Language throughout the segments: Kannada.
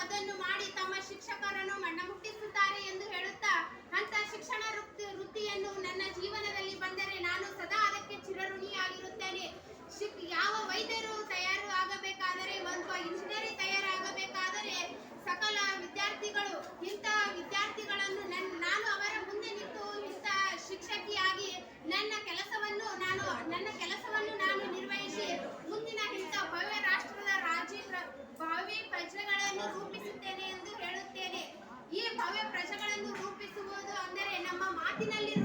ಅದನ್ನು ಮಾಡಿ ತಮ್ಮ ಶಿಕ್ಷಕರನ್ನು ಮಣ್ಣಮುಟ್ಟಿಸುತ್ತಾರೆ ಎಂದು ಹೇಳುತ್ತಾ ಅಂತ ಶಿಕ್ಷಣ ವೃತ್ತಿಯನ್ನು ನನ್ನ ಜೀವನದಲ್ಲಿ ಬಂದರೆ ನಾನು ಸದಾ ಮಾತಿನಲ್ಲಿ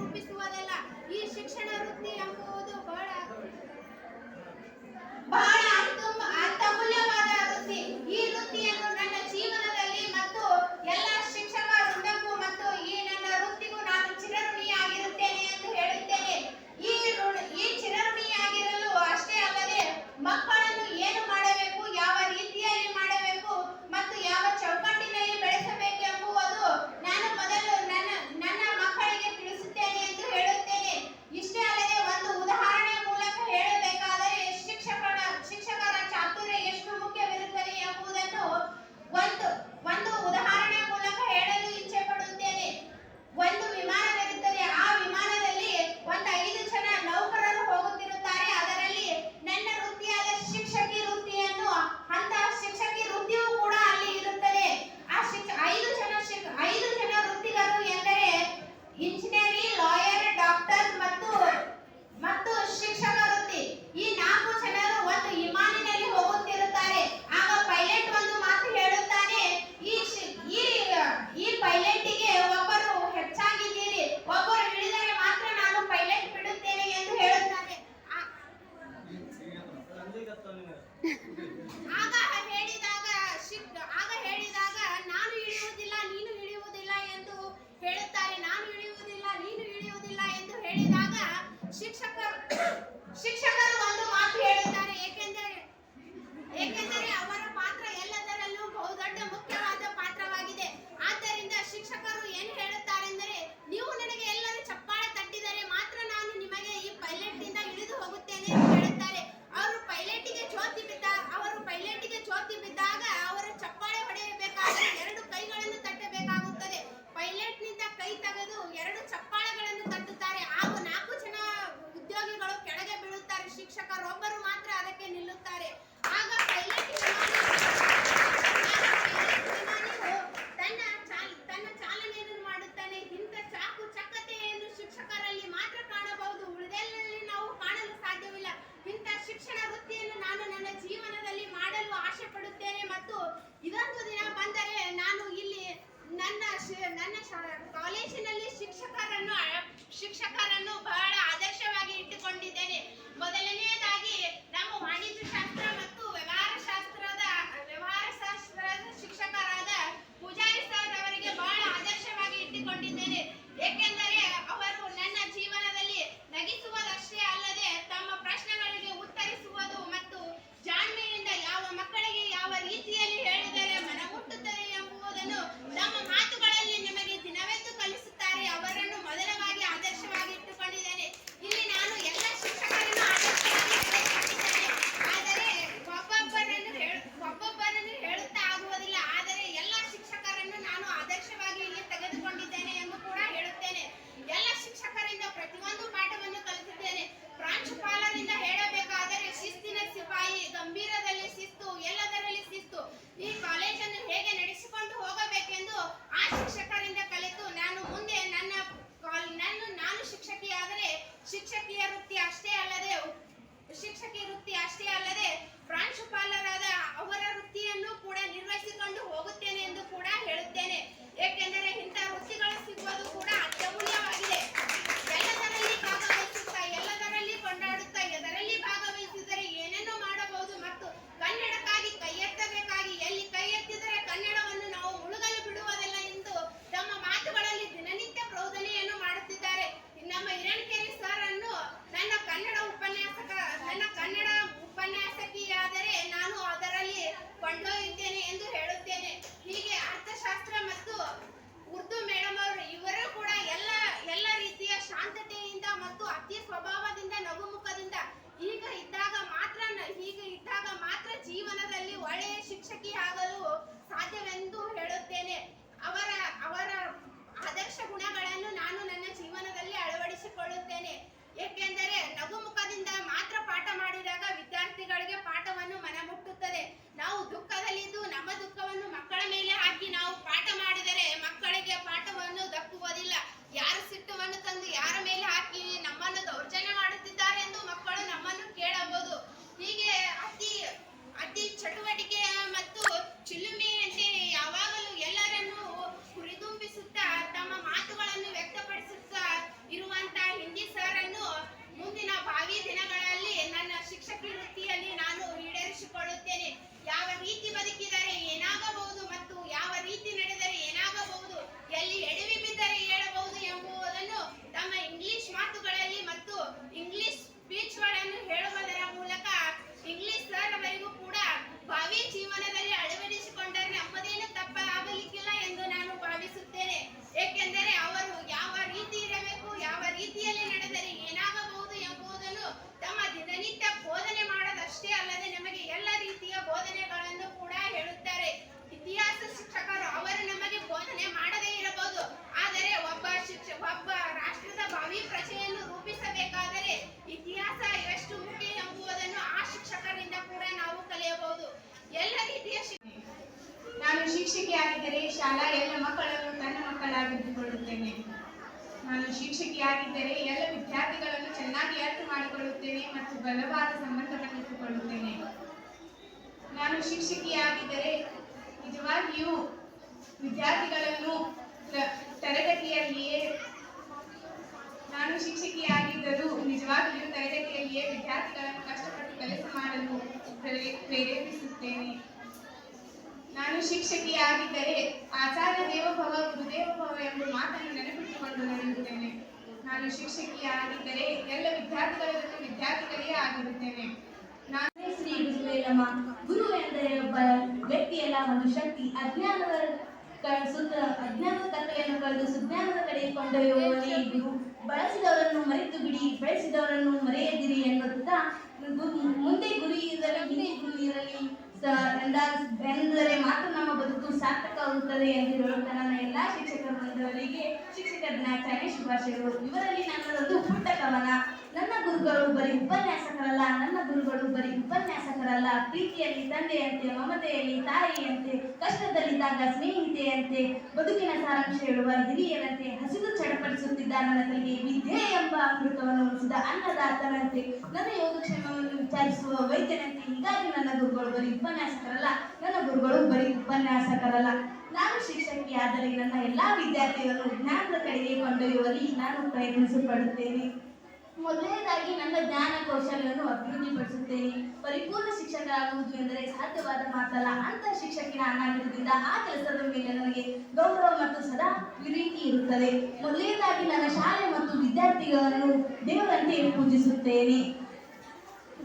ಅವಕಾಶ ಮತ್ತು ಇದೊಂದು ದಿನ ಬಂದರೆ ನಾನು ಇಲ್ಲಿ ನನ್ನ ನನ್ನ ಕಾಲೇಜಿನಲ್ಲಿ ಶಿಕ್ಷಕರನ್ನು ಶಿಕ್ಷಕರನ್ನು ಬಹಳ ಆದರ್ಶವಾಗಿ ಇಟ್ಟುಕೊಂಡಿದ್ದೇನೆ. ಮೊದಲನೆಯದಾಗಿ ನಮ್ಮ ವಾಣಿಜ್ಯ ಶಾಸ್ತ್ರ ಮತ್ತು ವ್ಯವಹಾರ ಶಾಸ್ತ್ರದ ವ್ಯವಹಾರ ಶಾಸ್ತ್ರದ ಶಿಕ್ಷಕರಾದ ಪೂಜಾರಿ ಸರ್ ಅವರಿಗೆ ಬಹಳ ಆದರ್ಶವಾಗಿ ಇಟ್ಟುಕೊಂಡಿದ್ದೇನೆ. ಏಕೆಂದರೆ ಅವರು ನನ್ನ ಜೀವನದಲ್ಲಿ ನಗಿಸುವುದಷ್ಟೇ ಅಲ್ಲದೆ ಅರ್ಥ ಮತ್ತು ಬಲವಾದ ಸಂಬಂಧವನ್ನು ಇಟ್ಟುಕೊಳ್ಳುತ್ತೇನೆ. ನಾನು ಶಿಕ್ಷಕಿಯಾಗಿದ್ದರೆ ನಿಜವಾಗಿಯೂ ವಿದ್ಯಾರ್ಥಿಗಳನ್ನು ತರಗತಿಯಲ್ಲಿಯೇ ನಾನು ಶಿಕ್ಷಕಿಯಾಗಿದ್ದರೂ ನಿಜವಾಗಿಯೂ ತರಗತಿಯಲ್ಲಿಯೇ ವಿದ್ಯಾರ್ಥಿಗಳನ್ನು ಕಷ್ಟಪಟ್ಟು ಕೆಲಸ ಮಾಡಲು ಪ್ರೇರೆ- ಪ್ರೇರೇಪಿಸುತ್ತೇನೆ. ನಾನು ಶಿಕ್ಷಕಿಯಾಗಿದ್ದರೆ ಆಚಾರ್ಯ ದೇವಭವ, ಗುರುದೇವಭವ ಎಂಬ ಮಾತನ್ನು ನೆನಪಿಟ್ಟುಕೊಂಡು ನಡೆಯುತ್ತೇನೆ. ನಾನು ಶಿಕ್ಷಕಿಯಾಗಿದ್ದರೆ ಎಲ್ಲ ವಿದ್ಯಾರ್ಥಿಗಳ ಜೊತೆ ವಿದ್ಯಾರ್ಥಿಗಳೇ ಆಗಿರುತ್ತೇನೆ. ನಾನು ಶ್ರೀ ಗುರುವೇಲಮ್ಮ ಗುರು ಎಂದರೆ ಒಬ್ಬ ವ್ಯಕ್ತಿಯಲ್ಲ ಒಂದು ಶಕ್ತಿ, ಅಜ್ಞಾನದ ಸುತ್ತ ಅಜ್ಞಾನ ಕತ್ತಲೆಯನ್ನು ಕಳೆದು ಸುಜ್ಞಾನದ ಕಡೆ ಕೊಂಡೊಯ್ಯುವವರೇ ಗುರು ಬಳಸಿದವರನ್ನು ಮರೆತು ಬಿಡಿ, ಬೆಳೆಸಿದವರನ್ನು ಮರೆಯದಿರಿ ಎನ್ನುತ್ತಾ ಮುಂದೆ ಗುರಿ ಇರಲಿ, ಹಿಂದೆ ಗುರಿ ಇರಲಿ. ಎಂದರೆ ಮಾತ್ರ ನಮ್ಮ ಬದುಕು ಸಾರ್ಥಕವಾಗುತ್ತದೆ ಎಂದು ಹೇಳುತ್ತಾ ನನ್ನ ಎಲ್ಲಾ ಶಿಕ್ಷಕರ ಬಂಧುಗಳಿಗೆ ಶಿಕ್ಷಕರ ದಿನಾಚರಣೆ ಶುಭಾಶಯಗಳು. ಇವರಲ್ಲಿ ನನ್ನದೊಂದು ಪುಟ್ಟ ಕವನ ನನ್ನ ಗುರುಗಳು ಬರೀ ಉಪನ್ಯಾಸಕರಲ್ಲ, ನನ್ನ ಗುರುಗಳು ಬರೀ ಉಪನ್ಯಾಸಕರಲ್ಲ. ಪ್ರೀತಿಯಲ್ಲಿ ತಂದೆಯಂತೆ, ಮಮತೆಯಲ್ಲಿ ತಾಯಿಯಂತೆ ಕಷ್ಟದಲ್ಲಿದ್ದಾಗ ಸ್ನೇಹಿತೆಯಂತೆ, ಬದುಕಿನ ಸಾರಾಂಶ ಹೇಳುವ ಹಿರಿಯರಂತೆ, ಹಸಿದು ಚಡಪಡಿಸುತ್ತಿದ್ದ ನನ್ನ ತಲೆಗೆ ವಿದ್ಯೆ ಎಂಬ ಅಮೃತವನ್ನು ಉಳಿಸಿದ ಅನ್ನದಾತನಂತೆ, ನನ್ನ ಯೋಗಕ್ಷೇಮವನ್ನು ವಿಚಾರಿಸುವ ವೈದ್ಯನಂತೆ, ಹೀಗಾಗಿ ನನ್ನ ಗುರುಗಳು ಬರೀ ಉಪನ್ಯಾಸಕರಲ್ಲ, ನನ್ನ ಗುರುಗಳು ಬರೀ ಉಪನ್ಯಾಸಕರಲ್ಲ. ನಾನು ಶಿಕ್ಷಕಿಯಾದರೆ ನನ್ನ ಎಲ್ಲಾ ವಿದ್ಯಾರ್ಥಿಗಳನ್ನು ಜ್ಞಾನದ ಕಡೆಗೆ ಕೊಂಡೊಯ್ಯುವಲ್ಲಿ ನಾನು ಪ್ರಯತ್ನಿಸಲ್ಪಡುತ್ತೇನೆ. ಮೊದಲನೇದಾಗಿ ನನ್ನ ಜ್ಞಾನ ಕೌಶಲ್ಯವನ್ನು ಅಭಿವೃದ್ಧಿಪಡಿಸುತ್ತೇನೆ. ಪರಿಪೂರ್ಣ ಶಿಕ್ಷಕರಾಗುವುದು ಎಂದರೆ ಸಾಧ್ಯವಾದ ಮಾತಲ್ಲ. ಅಂತ ಶಿಕ್ಷಕಿನ ನಾನಾಗಿರುವುದರಿಂದ ಆ ಕೆಲಸದ ಮೇಲೆ ನನಗೆ ಗೌರವ ಮತ್ತು ಸದಾ ಪ್ರೀತಿ ಇರುತ್ತದೆ. ಮೊದಲನೇದಾಗಿ ನನ್ನ ಶಾಲೆ ಮತ್ತು ವಿದ್ಯಾರ್ಥಿಗಳನ್ನು ದೇವರಂತೆ ಪೂಜಿಸುತ್ತೇನೆ.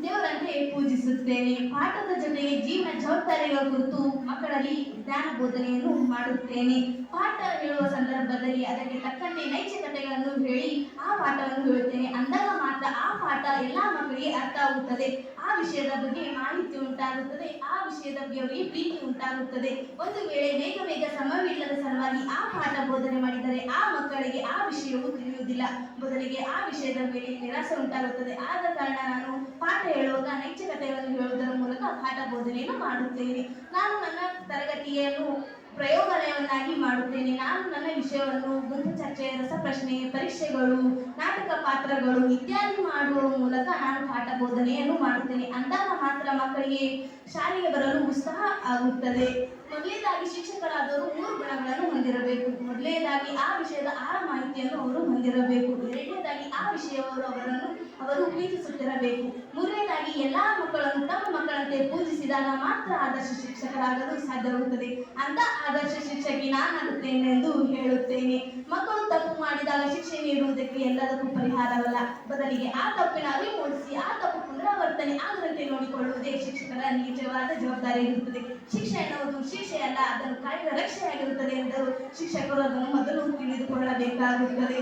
ದೇವರಂತೆ ಪೂಜಿಸುತ್ತೇನೆ. ಪಾಠದ ಜೊತೆಗೆ ಜೀವನ ಜವಾಬ್ದಾರಿಗಳ ಕುರಿತು ಮಕ್ಕಳಲ್ಲಿ ಜ್ಞಾನ ಬೋಧನೆಯನ್ನು ಮಾಡುತ್ತೇನೆ. ಪಾಠ ಹೇಳುವ ಸಂದರ್ಭದಲ್ಲಿ ಅದಕ್ಕೆ ತಕ್ಕಂತೆ ನೈಜ ನೈತಿಕತೆಗಳನ್ನು ಹೇಳಿ, ಆ ಪಾಠವನ್ನು ಹೇಳುತ್ತೇನೆ. ಅಂದಾಗ ಮಾತ್ರ ಆ ಪಾಠ ಎಲ್ಲ ಮಕ್ಕಳಿಗೆ ಅರ್ಥ ಆಗುತ್ತದೆ. ಆ ವಿಷಯದ ಬಗ್ಗೆ ಮಾಹಿತಿ ಉಂಟಾಗುತ್ತದೆ. ಆ ವಿಷಯದ ಬಗ್ಗೆ ಅವರಿಗೆ ಪ್ರೀತಿ ಉಂಟಾಗುತ್ತದೆ. ಒಂದು ವೇಳೆ ಬೇಗ ಬೇಗ ಸಮಯವಿಲ್ಲದ ಸಲುವಾಗಿ ಆ ಪಾಠ ಬೋಧನೆ ಮಾಡಿದರೆ ಆ ಮಕ್ಕಳಿಗೆ ಆ ವಿಷಯವು ತಿಳಿಯುವುದಿಲ್ಲ. ಬದಲಿಗೆ ಆ ವಿಷಯದ ಮೇಲೆ ನಿರಾಸೆ ಉಂಟಾಗುತ್ತದೆ. ಆದ ಕಾರಣ ನಾನು ಪಾಠ ಹೇಳುವಾಗ ನೈಜ ನೈತಿಕತೆಗಳನ್ನು ಹೇಳುವುದರ ಮೂಲಕ ಪಾಠ ಬೋಧನೆಯನ್ನು ಮಾಡುತ್ತೇನೆ. ನಾನು ನನ್ನ ತರಗತಿಯನ್ನು ಪ್ರಯೋಗಾಲಯವನ್ನಾಗಿ ಮಾಡುತ್ತೇನೆ. ನಾನು ನನ್ನ ವಿಷಯವನ್ನು ಗುಂಪು ಚರ್ಚೆ, ರಸಪ್ರಶ್ನೆ, ಪರೀಕ್ಷೆಗಳು, ನಾಟಕ ಪಾತ್ರಗಳು ಇತ್ಯಾದಿ ಮಾಡುವ ಮೂಲಕ ನಾನು ಪಾಠ ಬೋಧನೆಯನ್ನು ಮಾಡುತ್ತೇನೆ. ಅಂದಾಗ ಮಾತ್ರ ಮಕ್ಕಳಿಗೆ ಶಾಲೆಗೆ ಬರಲು ಉತ್ಸಾಹ ಆಗುತ್ತದೆ. ಮೊದಲನೇದಾಗಿ ಶಿಕ್ಷಕರಾದವರು ಮೂರು ಗುಣಗಳನ್ನು ಹೊಂದಿರಬೇಕು. ಮೊದಲನೇದಾಗಿ ಆ ವಿಷಯದ ಆಳ ಮಾಹಿತಿಯನ್ನು ಅವರು ಹೊಂದಿರಬೇಕು. ಎರಡನೇದಾಗಿ ಆ ವಿಷಯವರು ಅವರನ್ನು ಅವರು ಪ್ರೀತಿಸುತ್ತಿರಬೇಕು. ಮೂರನೇದಾಗಿ ಎಲ್ಲಾ ಮಕ್ಕಳನ್ನು ತಮ್ಮ ಮಕ್ಕಳಂತೆ ಪೂಜಿಸಿದಾಗ ಮಾತ್ರ ಆದರ್ಶ ಶಿಕ್ಷಕರಾಗಲು ಸಾಧ್ಯವಾಗುತ್ತದೆ. ಅಂತ ಆದರ್ಶ ಶಿಕ್ಷಕಿ ನಾನಾಗುತ್ತೇನೆ ಎಂದು ಹೇಳುತ್ತೇನೆ. ಮಕ್ಕಳು ತಪ್ಪು ಮಾಡಿದಾಗ ಶಿಕ್ಷೆ ನೀಡುವುದಕ್ಕೆ ಎಲ್ಲದಕ್ಕೂ ಪರಿಹಾರವಲ್ಲ. ಬದಲಿಗೆ ಆ ತಪ್ಪಿನ ಅರಿವು ಆ ತಪ್ಪು ಪುನರಾವರ್ತನೆ ಆಗದಂತೆ ನೋಡಿಕೊಳ್ಳುವುದೇ ಶಿಕ್ಷಕರ ನಿಜವಾದ ಜವಾಬ್ದಾರಿ ಇರುತ್ತದೆ ಶಿಕ್ಷೆ ಎನ್ನುವುದು ಶಿಕ್ಷೆಯಲ್ಲ ಅದನ್ನು ಕಾಯ್ದ ರಕ್ಷೆಯಾಗಿರುತ್ತದೆ ಎಂದರು. ಶಿಕ್ಷಕರು ಅದನ್ನು ಮೊದಲು ತಿಳಿದುಕೊಳ್ಳಬೇಕಾಗುತ್ತದೆ.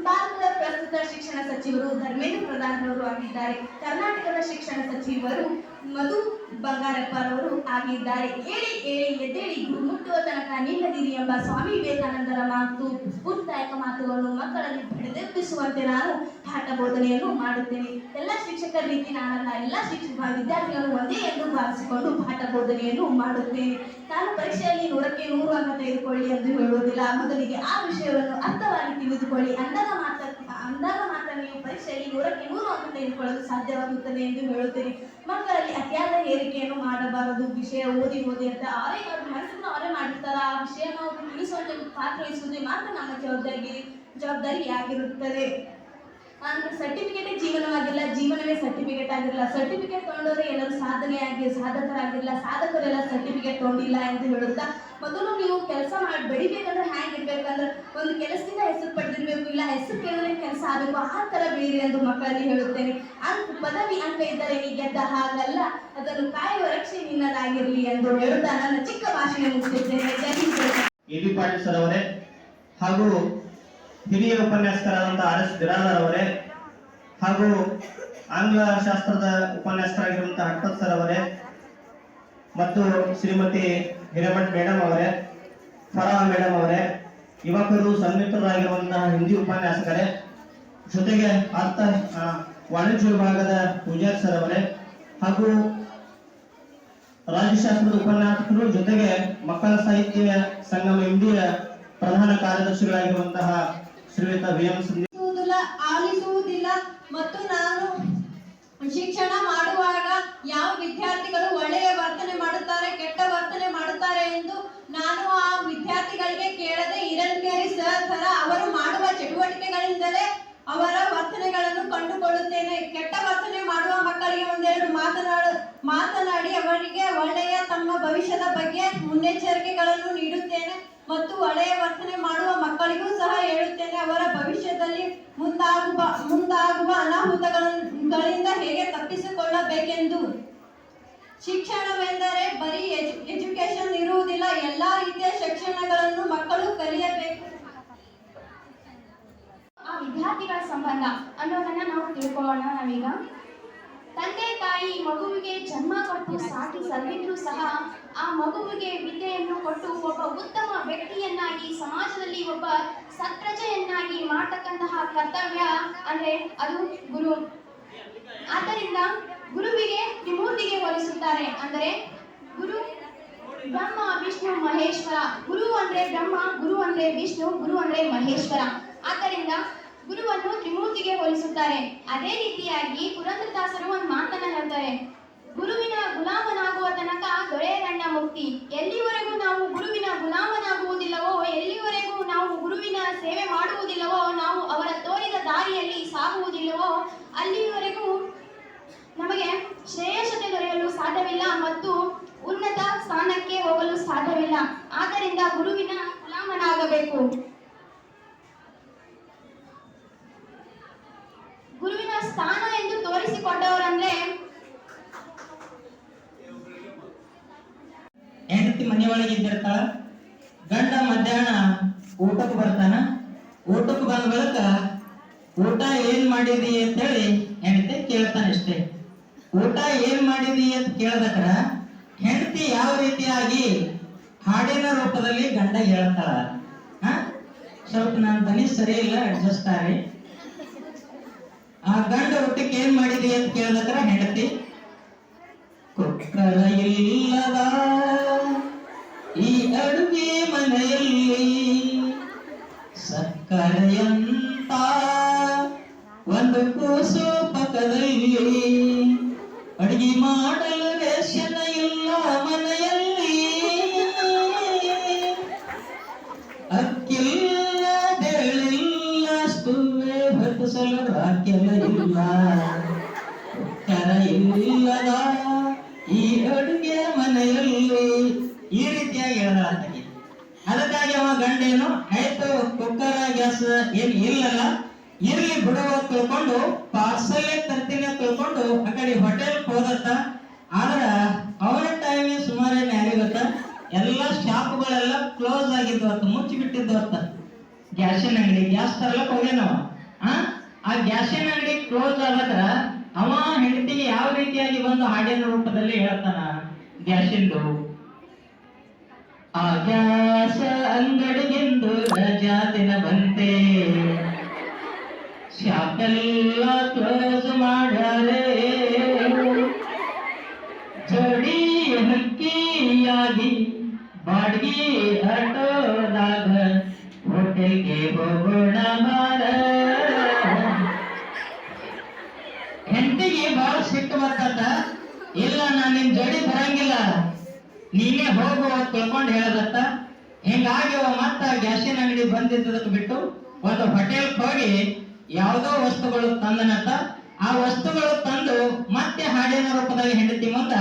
ಭಾರತದ ಪ್ರಸ್ತುತ ಶಿಕ್ಷಣ ಸಚಿವರು ಧರ್ಮೇಂದ್ರ ಪ್ರಧಾನ್ ಅವರು ಆಗಿದ್ದಾರೆ. ಕರ್ನಾಟಕದ ಶಿಕ್ಷಣ ಸಚಿವರು ಮಧು ಬಂಗಾರಪ್ಪರವರು ಆಗಿದ್ದಾರೆ. ಹೇಳಿ ಹೇಳಿ ಎದ್ದೇಳಿ ಗುರು ಮುಟ್ಟುವ ತನಕ ನಿಲ್ಲದಿರಿ ಎಂಬ ಸ್ವಾಮಿ ವಿವೇಕಾನಂದರ ಮಾತು ಸ್ಫೂರ್ತಿದಾಯಕ ಮಾತುಗಳನ್ನು ಮಕ್ಕಳಲ್ಲಿ ಬೆಳೆದೆಪ್ಪಿಸುವಂತೆ ನಾನು ಪಾಠ ಬೋಧನೆಯನ್ನು ಮಾಡುತ್ತೇನೆ. ಎಲ್ಲ ಶಿಕ್ಷಕರ ರೀತಿ ನಾನಲ್ಲ, ಎಲ್ಲ ಶಿಕ್ಷಕ ವಿದ್ಯಾರ್ಥಿಗಳು ಒಂದೇ ಎಂದು ಭಾವಿಸಿಕೊಂಡು ಪಾಠ ಬೋಧನೆಯನ್ನು ಮಾಡುತ್ತೇನೆ. ನಾನು ಪರೀಕ್ಷೆಯಲ್ಲಿ ನೂರಕ್ಕೆ ನೂರು ಅಂಕ ತೆಗೆದುಕೊಳ್ಳಿ ಎಂದು ಹೇಳುವುದಿಲ್ಲ. ಮೊದಲಿಗೆ ಆ ವಿಷಯವನ್ನು ಅರ್ಥವಾಗಿ ತಿಳಿದುಕೊಳ್ಳಿ. ಅಂದಾಗ ಮಾತ್ರ ಅಂದಾಗ ಮಾತ್ರ ನೀವು ಪರೀಕ್ಷೆಯಲ್ಲಿ ನೂರಕ್ಕೆ ನೂರು ಅಂಕ ತೆಗೆದುಕೊಳ್ಳಲು ಸಾಧ್ಯವಾಗುತ್ತದೆ ಎಂದು ಹೇಳುತ್ತೇನೆ. ಮಕ್ಕಳಲ್ಲಿ ಅತಿಯಾದ ಏರಿಕೆಯನ್ನು ಮಾಡಬಾರದು. ವಿಷಯ ಓದಿ ಓದಿ ಅಂತ ಅವರೇ ಅವ್ರ ಮನಸ್ಸನ್ನು ಅವರೇ ಮಾಡಿರ್ತಾರ. ಆ ವಿಷಯನ ಅವರು ಮಿಸ್ವಂಟಕ್ಕೆ ಪಾತ್ರ ಮಾತ್ರ ನಮ್ಮ ಜವಾಬ್ದಾರಿ ಜವಾಬ್ದಾರಿ ಆಗಿರುತ್ತದೆ ಅಂದ್ರೆ ಸರ್ಟಿಫಿಕೇಟೇ ಜೀವನವಾಗಿಲ್ಲ, ಜೀವನವೇ ಸರ್ಟಿಫಿಕೇಟ್ ಆಗಿರಲ್ಲ ಸರ್ಟಿಫಿಕೇಟ್ ತಗೊಂಡವ್ರೆ ಏನಾದ್ರು ಸಾಧನೆ ಆಗಿ ಸಾಧಕರಾಗಿರಲ್ಲ ಸಾಧಕರೆಲ್ಲ ಸರ್ಟಿಫಿಕೇಟ್ ತಗೊಂಡಿಲ್ಲ ಎಂದು ಹೇಳುತ್ತಾ ಮೊದಲು ನೀವು ಕೆಲಸ ಮಾಡಿ, ಬೆಳಿಬೇಕಂದ್ರೆ ಹೇಗಿರ್ಬೇಕಂದ್ರೆ ಒಂದು ಕೆಲಸದಿಂದ ಹೆಸರು ಪಡೆದಿರ್ಬೇಕು, ಇಲ್ಲ ಹೆಸರು ಕೇಳಿದ್ರೆ ಕೆಲಸ ಆಗಬೇಕು, ಆ ತರ ಬೆಳೀರಿ ಎಂದು ಮಕ್ಕಳಲ್ಲಿ ಹೇಳುತ್ತೇನೆ. ಅಂಕ ಪದವಿ ಅಂಕ ಇದ್ದರೆ ನೀ ಗೆದ್ದ ಹಾಗಲ್ಲ, ಅದನ್ನು ಕಾಯುವ ರಕ್ಷೆ ನಿನ್ನದಾಗಿರಲಿ ಎಂದು ಹೇಳುತ್ತಾ ನನ್ನ ಚಿಕ್ಕ ಭಾಷಣ ಮುಗಿಸುತ್ತೇನೆ ಹಾಗೂ ಹಿರಿಯ ಉಪನ್ಯಾಸಕರಾದಂತಹ ಆರ್ ಎಸ್ ಬಿರಾದರ್ ಅವರೇ ಹಾಗೂ ಆಂಗ್ಲ ಶಾಸ್ತ್ರದ ಉಪನ್ಯಾಸಕರಾಗಿರುವಂತಹ ಹಟ್ಪತ್ ಸರ್ ಅವರೇ ಮತ್ತು ಶ್ರೀಮತಿ ಹಿರೇಮಠ್ ಮೇಡಮ್ ಅವರೇ ಫರಾ ಮೇಡಮ್ ಅವರೇ, ಯುವಕರು ಸಂಯುಕ್ತರಾಗಿರುವಂತಹ ಹಿಂದಿ ಉಪನ್ಯಾಸಕರೇ, ಜೊತೆಗೆ ಅರ್ಥ ವಾಣಿಜ್ಯ ವಿಭಾಗದ ಪೂಜಾರಿ ಸರ್ ಅವರೇ ಹಾಗೂ ರಾಜ್ಯಶಾಸ್ತ್ರದ ಉಪನ್ಯಾಸಕರು ಜೊತೆಗೆ ಮಕ್ಕಳ ಸಾಹಿತ್ಯ ಸಂಗಮ ಇಂಡಿಯ ಪ್ರಧಾನ ಕಾರ್ಯದರ್ಶಿಗಳಾಗಿರುವಂತಹ ಆಲಿಸುವುದಿಲ್ಲ ಮತ್ತು ನಾನು ಶಿಕ್ಷಣ ಮಾಡುವಾಗ ಯಾವ ವಿದ್ಯಾರ್ಥಿಗಳು ಒಳ್ಳೆಯ ವರ್ತನೆ ಮಾಡುತ್ತಾರೆ, ಕೆಟ್ಟ ವರ್ತನೆ ಮಾಡುತ್ತಾರೆ ಎಂದು ನಾನು ಆ ವಿದ್ಯಾರ್ಥಿಗಳಿಗೆ ಕೇಳದೆ ಇರಲ್ಕೇರಿ ಸರ್ ಸರ ಅವರು ಮಾಡುವ ಚಟುವಟಿಕೆಗಳಿಂದಲೇ ಅವರ ವರ್ತನೆಗಳನ್ನು ಕಂಡುಕೊಳ್ಳುತ್ತೇನೆ. ಕೆಟ್ಟ ವರ್ತನೆ ಮಾಡುವ ಮಕ್ಕಳಿಗೆ ಒಂದೆರಡು ಮಾತನಾಡ, ಮಾತನಾಡಿ ಅವರಿಗೆ ಒಳ್ಳೆಯ ತಮ್ಮ ಭವಿಷ್ಯದ ಬಗ್ಗೆ ಮುನ್ನೆಚ್ಚರಿಕೆಗಳನ್ನು ನೀಡುತ್ತೇನೆ ಮತ್ತು ಒಳ್ಳೆಯ ವರ್ತನೆ ಮಾಡುವ ಮಕ್ಕಳಿಗೂ ಸಹ ಹೇಳುತ್ತೇನೆ ಅವರ ಭವಿಷ್ಯದಲ್ಲಿ ಮುಂದಾಗುವ ಮುಂದಾಗುವ ಅನಾಹುತಗಳಿಂದ ಹೇಗೆ ತಪ್ಪಿಸಿಕೊಳ್ಳಬೇಕೆಂದು ಶಿಕ್ಷಣವೆಂದರೆ ಬರೀ ಎಜು ಎಜುಕೇಶನ್ ಇರುವುದಿಲ್ಲ, ಎಲ್ಲಾ ರೀತಿಯ ಶಿಕ್ಷಣಗಳನ್ನು ಮಕ್ಕಳು ಕಲಿಯಬೇಕು. ಆ ವಿದ್ಯಾರ್ಥಿಗಳ ಸಂಬಂಧ ಅನ್ನೋದನ್ನ ನಾವು ತಿಳ್ಕೊಳ್ಳೋಣ ನಾವೀಗ. ತಂದೆ, ತಾಯಿ ಮಗುವಿಗೆ ಜನ್ಮ ಕೊಟ್ಟು ಸಾಕಿ ಸಲಹಿದ್ರು ಸಹ ಆ ಮಗುವಿಗೆ ವಿದ್ಯೆಯನ್ನು ಕೊಟ್ಟು ಒಬ್ಬ ಉತ್ತಮ ವ್ಯಕ್ತಿಯನ್ನಾಗಿ, ಸಮಾಜದಲ್ಲಿ ಒಬ್ಬ ಸತ್ಪ್ರಜೆಯನ್ನಾಗಿ ಮಾಡತಕ್ಕಂತಹ ಕರ್ತವ್ಯ ಅಂದ್ರೆ ಅದು ಗುರು. ಆದ್ದರಿಂದ ಗುರುವಿಗೆ ತ್ರಿಮೂರ್ತಿಗೆ ಹೋಲಿಸುತ್ತಾರೆ ಅಂದರೆ ಗುರು ಬ್ರಹ್ಮ, ವಿಷ್ಣು, ಮಹೇಶ್ವರ. ಗುರು ಅಂದ್ರೆ ಬ್ರಹ್ಮ, ಗುರು ಅಂದ್ರೆ ವಿಷ್ಣು, ಗುರು ಅಂದ್ರೆ ಮಹೇಶ್ವರ. ಆದ್ದರಿಂದ ಗುರುವನ್ನು ತ್ರಿಮೂರ್ತಿಗೆ ಹೋಲಿಸುತ್ತಾರೆ. ಅದೇ ರೀತಿಯಾಗಿ ಪುರಂದ್ರದಾಸರು ಒಂದು ಮಾತನ್ನ ಹೇಳ್ತಾರೆ. ಆದ್ದರಿಂದ ಗುರುವಿನ ಗುಲಾಮನಾಗಬೇಕು. ಗುರುವಿನ ಸ್ಥಾನ ಎಂದು ತೋರಿಸಿಕೊಂಡವರಂದ್ರೆ ಹೆಂಡತಿ ಮನೆಯೊಳಗೆ ಇದ್ದಿರ್ತಾಳ, ಗಂಡ ಮಧ್ಯಾಹ್ನ ಊಟಕ್ಕೆ ಬರ್ತಾನ, ಊಟಕ್ಕೆ ಬಂದ ಬಳಿಕ ಊಟ ಏನ್ ಮಾಡಿದಿ ಅಂತ ಹೇಳಿ ಹೆಂಡತಿ ಕೇಳ್ತಾನೆ ಅಷ್ಟೇ. ಊಟ ಏನ್ ಮಾಡಿದಿ ಅಂತ ಕೇಳ್ದಕ್ರ ಹೆಂಡತಿ ಯಾವ ರೀತಿಯಾಗಿ ಹಾಡಿನ ರೂಪದಲ್ಲಿ ಗಂಡ ಹೇಳ್ತಾಳ? ಸ್ವಲ್ಪ ನನ್ನ ಧ್ವನಿ ಸರಿ ಇಲ್ಲ ಅಡ್ಜಸ್ಟ್ ಆ ಗಂಡ ಊಟಕ್ಕೆ ಏನ್ ಮಾಡಿದಿ ಅಂತ ಕೇಳಿದ್ರ ಹೆಂಡತಿ, ಕುಕ್ಕರ ಇಲ್ಲದ ಈ ಅಡುಗೆ ಮನೆಯಲ್ಲಿ ಸಕ್ಕರೆಯಂತ ಒಂದು ಕೂಸು ಪಕ್ಕದಲ್ಲಿ ಅಡುಗೆ ಮಾಡಲು ರೇಷನ್ ತಿಳ್ಕೊಂಡು ಪಾರ್ಸಲ್ ತರ್ತೀನಿ ಅಂತ ತಿಳ್ಕೊಂಡು ಆ ಕಡೆ ಹೋಟೆಲ್ ಹೋದತ್ತ. ಆದ್ರ ಅವರ ಟೈಮ್ ಸುಮಾರು ಏನ್ ಯಾರಿಗ್ ಗೊತ್ತ? ಎಲ್ಲ ಶಾಪ್ಗಳೆಲ್ಲ ಕ್ಲೋಸ್ ಆಗಿದ್ವು ಅತ್ತ ಮುಚ್ಚಿ ಬಿಟ್ಟಿದ್ವು ಅತ್ತ ಗ್ಯಾಸಿನ ಅಂಗಡಿ? ಗ್ಯಾಸ್ ತರ್ಲಕ್ ಹೋಗ್ಯಾನವ ಆ? ಆ ಗ್ಯಾಸಿನ ಅಂಗಡಿ ಕ್ಲೋಸ್ ಆಗದ್ರ ಅವ ಹೆಂಡತಿಗೆ ಯಾವ ರೀತಿಯಾಗಿ ಬಂದು ಹಾಡಿನ ರೂಪದಲ್ಲಿ ಹೇಳ್ತಾನ? ಗ್ಯಾಸಿಂದು. ಆ ಗ್ಯಾಸ ಅಂಗಡಿಗೆಂದು ರಜಾ ದಿನ ಬಂತೆ. ಶಾಪೆಲ್ಲ ಕ್ಲೋಸ್ ಮಾಡ್ಯಾರೆ. ಜಡಿ ಹಕ್ಕಿಯಾಗಿ ಬಾಡ್ಗಿ ಆಟೋದಾಗ ಹೋಟೆಲ್ಗೆ ಹೋಗೋಣ ಮಾರ. ಹೆಂಡತಿಗೆ ಬಹಳ ಸಿಟ್ಟು ಬರ್ತದ. ಇಲ್ಲ ನಾನು ನಿನ್ ಜೋಡಿ ಬರಂಗಿಲ್ಲ. ನೀನೇ ಹೋಗು ತಿಳ್ಕೊಂಡು ಹೇಳದತ್ತ. ಹಿಂಗಾಗಿ ಅವ ಮತ್ತ ಗ್ಯಾಸಿನ ಅಂಗಡಿ ಬಂದಿದ್ದದಕ್ಕೆ ಬಿಟ್ಟು ಒಂದು ಹೋಟೆಲ್ ಹೋಗಿ ಯಾವುದೋ ವಸ್ತುಗಳು ತಂದನಂತ ಆ ವಸ್ತುಗಳು ತಂದು ಮತ್ತೆ ಹಾಡಿನ ರೂಪದಲ್ಲಿ ಹೆಂಡತಿ ಮುಂದ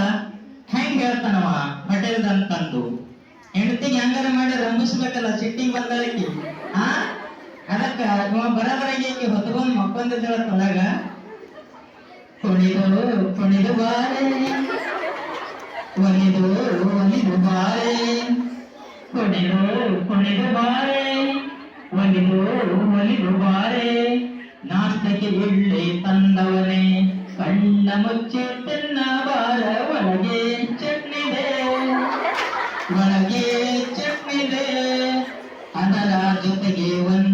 ಹೆಂಗ್ ಹೇಳ್ತಾನವ? ಪಟೇಲ್ದನ್ ತಂದು. ಹೆಂಡತಿಗೆ ಹೆಂಗಾರ ಮಾಡಿ ರಂಭಿಸ್ಬೇಕಲ್ಲ ಸಿಟ್ಟಿಂಗ್ ಬಂದಳಕಿ ಆ? ಅದಕ್ಕ ಇವ ಬರೋದ್ರಾಗೆ ಈಕಿ ಹೊತ್ಕೊಂಡ್ ಮಕ್ಕೊಂದಿದ್ದಳ ತೊಳಗ ಕುಣಿದು ಕುಣಿದು ಬಾರೆ. ಒಲಿದು ಒಲಿದು ಬಾರೆ. ಕುಣಿದು ಕುಣಿದು ಬಾರೆ. ಒಲಿದು ಒಲಿದು ಬಾರೆ. ನಾಷ್ಟಕ್ಕೆ ಇಳ್ಳಿ ತಂದವನೇ ಕಣ್ಣ ಮುಚ್ಚಿ ತಿನ್ನ ಬಾರ ಒಳಗೆ ಚಟ್ನಿದೆ ಒಳಗೆ ಚಟ್ನಿದೆ ಅದರ ಜೊತೆಗೆ ಒಂದು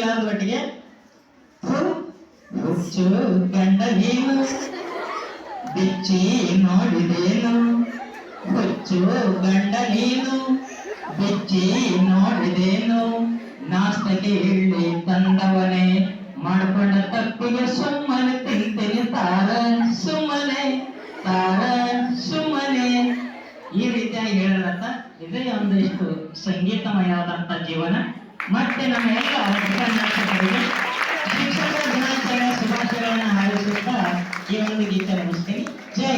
ಇಲ್ಲ ಅಂದ ಒಟ್ಟಿಗೆ ಹುಚ್ಚು ನೀನು ಬಿಚ್ಚಿ ನೋಡಿದೇನು? ಹುಚ್ಚು ಗಂಡ ನೀನು ಬಿಚ್ಚಿ ನೋಡಿದೇನು? ನಾಷ್ಟಕ್ಕೆ ಇಳ್ಳಿ ತಂದವನೇ, ಮಾಡ್ಕೊಂಡ ತಪ್ಪಿಗೆ ಸುಮ್ಮನೆ ತಿಂತೀನಿ ತಾರ, ಸುಮ್ಮನೆ ತಾರ, ಸುಮ್ಮನೆ. ಈ ರೀತಿಯಾಗಿ ಹೇಳಿದಂತ ಇದೇ ಒಂದಿಷ್ಟು ಸಂಗೀತಮಯವಾದಂತ ಜೀವನ. ಮತ್ತೆ ನಮ್ಮ ಎಲ್ಲ ಉಪನ್ಯಾಸಕರಿಗೆ ಶಿಕ್ಷಕರ ದಿನಾಚರಣೆ ಶುಭಾಶಯಗಳನ್ನು ಹಾರಿಸುತ್ತಾ ಈ ಒಂದು ಗೀತೆ ಮುಗಿಸ್ತೀನಿ. ಜೈ